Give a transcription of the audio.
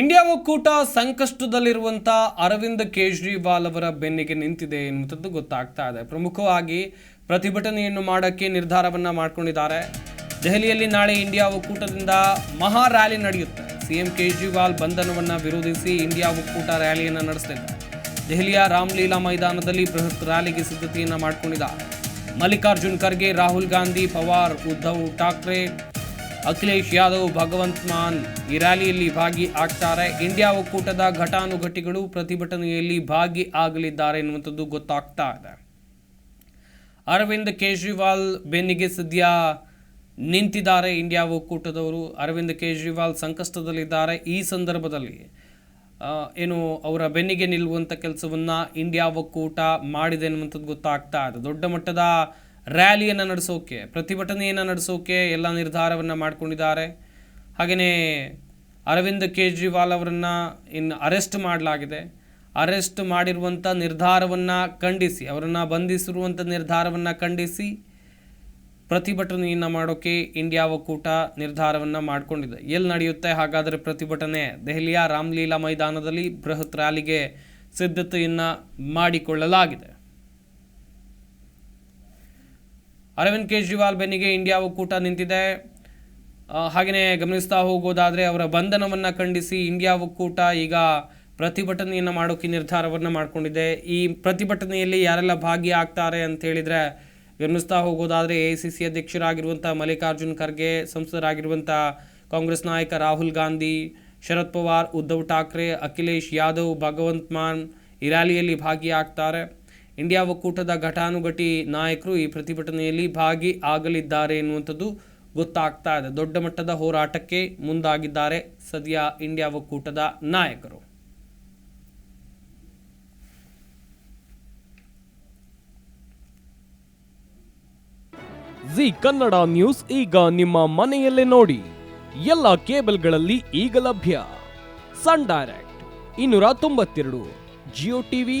India ಒಕ್ಕೂಟ ಸಂಕಷ್ಟದಲ್ಲಿರುವಂಥ ಅರವಿಂದ್ ಕೇಜ್ರಿವಾಲ್ ಅವರ ಬೆನ್ನಿಗೆ ನಿಂತಿದೆ ಎನ್ನುವಂಥದ್ದು ಗೊತ್ತಾಗ್ತಾ ಇದೆ. ಪ್ರಮುಖವಾಗಿ ಪ್ರತಿಭಟನೆಯನ್ನು ಮಾಡೋಕ್ಕೆ ನಿರ್ಧಾರವನ್ನು ಮಾಡ್ಕೊಂಡಿದ್ದಾರೆ. ದೆಹಲಿಯಲ್ಲಿ ನಾಳೆ ಇಂಡಿಯಾ ಒಕ್ಕೂಟದಿಂದ ಮಹಾ ರ್ಯಾಲಿ ನಡೆಯುತ್ತೆ. ಸಿಎಂ ಕೇಜ್ರಿವಾಲ್ ಬಂಧನವನ್ನು ವಿರೋಧಿಸಿ ಇಂಡಿಯಾ ಒಕ್ಕೂಟ ರ್ಯಾಲಿಯನ್ನು ನಡೆಸಲಿದೆ ದೆಹಲಿಯ ರಾಮ್ಲೀಲಾ ಮೈದಾನದಲ್ಲಿ ಬೃಹತ್ ರ್ಯಾಲಿಗೆ ಸಿದ್ಧತೆಯನ್ನು ಮಾಡ್ಕೊಂಡಿದ್ದಾರೆ. ಮಲ್ಲಿಕಾರ್ಜುನ್ ಖರ್ಗೆ, ರಾಹುಲ್ ಗಾಂಧಿ, ಪವಾರ್, ಉದ್ಧವ್ ಠಾಕ್ರೆ ಅಖಿಲೇಶ್ ಯಾದವ್, ಭಗವಂತ್ ಮಾನ್ ಈ ರ್ಯಾಲಿಯಲ್ಲಿ ಭಾಗಿ ಆಗ್ತಾರೆ. ಇಂಡಿಯಾ ಒಕ್ಕೂಟದ ಘಟಾನುಘಟಿಗಳು ಪ್ರತಿಭಟನೆಯಲ್ಲಿ ಭಾಗಿ ಆಗಲಿದ್ದಾರೆ ಎನ್ನುವಂಥದ್ದು ಗೊತ್ತಾಗ್ತಾ ಇದೆ. ಅರವಿಂದ್ ಕೇಜ್ರಿವಾಲ್ ಬೆನ್ನಿಗೆ ಸದ್ಯ ನಿಂತಿದ್ದಾರೆ ಇಂಡಿಯಾ ಒಕ್ಕೂಟದವರು. ಅರವಿಂದ್ ಕೇಜ್ರಿವಾಲ್ ಸಂಕಷ್ಟದಲ್ಲಿದ್ದಾರೆ. ಈ ಸಂದರ್ಭದಲ್ಲಿ ಏನು ಅವರ ಬೆನ್ನಿಗೆ ನಿಲ್ಲುವಂಥ ಕೆಲಸವನ್ನು ಇಂಡಿಯಾ ಒಕ್ಕೂಟ ಮಾಡಿದೆ ಅನ್ನುವಂಥದ್ದು ಗೊತ್ತಾಗ್ತಾ ಇದೆ. ದೊಡ್ಡ ಮಟ್ಟದ ರ್ಯಾಲಿಯನ್ನು ನಡೆಸೋಕೆ, ಪ್ರತಿಭಟನೆಯನ್ನು ನಡೆಸೋಕೆ ಎಲ್ಲ ನಿರ್ಧಾರವನ್ನು ಮಾಡಿಕೊಂಡಿದ್ದಾರೆ. ಹಾಗೆಯೇ ಅರವಿಂದ್ ಕೇಜ್ರಿವಾಲ್ ಅವರನ್ನು ಇನ್ನು ಅರೆಸ್ಟ್ ಮಾಡಲಾಗಿದೆ. ಅರೆಸ್ಟ್ ಮಾಡಿರುವಂಥ ನಿರ್ಧಾರವನ್ನು ಖಂಡಿಸಿ, ಅವರನ್ನು ಬಂಧಿಸಿರುವಂಥ ನಿರ್ಧಾರವನ್ನು ಖಂಡಿಸಿ ಪ್ರತಿಭಟನೆಯನ್ನು ಮಾಡೋಕ್ಕೆ ಇಂಡಿಯಾ ಒಕ್ಕೂಟ ನಿರ್ಧಾರವನ್ನು ಮಾಡಿಕೊಂಡಿದೆ. ಎಲ್ಲಿ ನಡೆಯುತ್ತೆ? ಹಾಗಾದರೆ ಪ್ರತಿಭಟನೆ ದೆಹಲಿಯ ರಾಮ್ಲೀಲಾ ಮೈದಾನದಲ್ಲಿ ಬೃಹತ್ ರ್ಯಾಲಿಗೆ ಸಿದ್ಧತೆಯನ್ನು ಮಾಡಿಕೊಳ್ಳಲಾಗಿದೆ. ಅರವಿಂದ್ ಕೇಜ್ರಿವಾಲ್ ಬೆನ್ನಿಗೆ ಇಂಡಿಯಾ ಒಕ್ಕೂಟ ನಿಂತಿದೆ. ಹಾಗೆಯೇ ಗಮನಿಸ್ತಾ ಹೋಗೋದಾದರೆ ಅವರ ಬಂಧನವನ್ನು ಖಂಡಿಸಿ ಇಂಡಿಯಾ ಒಕ್ಕೂಟ ಈಗ ಪ್ರತಿಭಟನೆಯನ್ನು ಮಾಡೋಕ್ಕೆ ನಿರ್ಧಾರವನ್ನು ಮಾಡಿಕೊಂಡಿದೆ. ಈ ಪ್ರತಿಭಟನೆಯಲ್ಲಿ ಯಾರೆಲ್ಲ ಭಾಗಿಯಾಗ್ತಾರೆ ಅಂತ ಹೇಳಿದರೆ ಗಮನಿಸ್ತಾ ಹೋಗೋದಾದರೆ ಎ ಸಿ ಸಿ ಅಧ್ಯಕ್ಷರಾಗಿರುವಂಥ ಮಲ್ಲಿಕಾರ್ಜುನ್ ಖರ್ಗೆ ಸಂಸದರಾಗಿರುವಂಥ ಕಾಂಗ್ರೆಸ್ ನಾಯಕ ರಾಹುಲ್ ಗಾಂಧಿ, ಶರದ್ ಪವಾರ್, ಉದ್ಧವ್ ಠಾಕ್ರೆ, ಅಖಿಲೇಶ್ ಯಾದವ್, ಭಗವಂತ್ ಮಾನ್ ಈ ರ್ಯಾಲಿಯಲ್ಲಿ ಭಾಗಿಯಾಗ್ತಾರೆ. ಇಂಡಿಯಾ ಒಕ್ಕೂಟದ ಘಟಾನುಘಟಿ ನಾಯಕರು ಈ ಪ್ರತಿಭಟನೆಯಲ್ಲಿ ಭಾಗಿ ಆಗಲಿದ್ದಾರೆ ಎನ್ನುವಂಥದ್ದು ಗೊತ್ತಾಗ್ತಾ ಇದೆ. ದೊಡ್ಡ ಮಟ್ಟದ ಹೋರಾಟಕ್ಕೆ ಮುಂದಾಗಿದ್ದಾರೆ ಸದ್ಯ ಇಂಡಿಯಾ ಒಕ್ಕೂಟದ ನಾಯಕರು. ಜಿ ಕನ್ನಡ ನ್ಯೂಸ್ ಈಗ ನಿಮ್ಮ ಮನೆಯಲ್ಲೇ ನೋಡಿ. ಎಲ್ಲ ಕೇಬಲ್ಗಳಲ್ಲಿ ಈಗ ಲಭ್ಯ. ಸನ್ ಡೈರೆಕ್ಟ್ ಇನ್ನೂರ ತೊಂಬತ್ತೆರಡು, ಜಿಯೋ ಟಿವಿ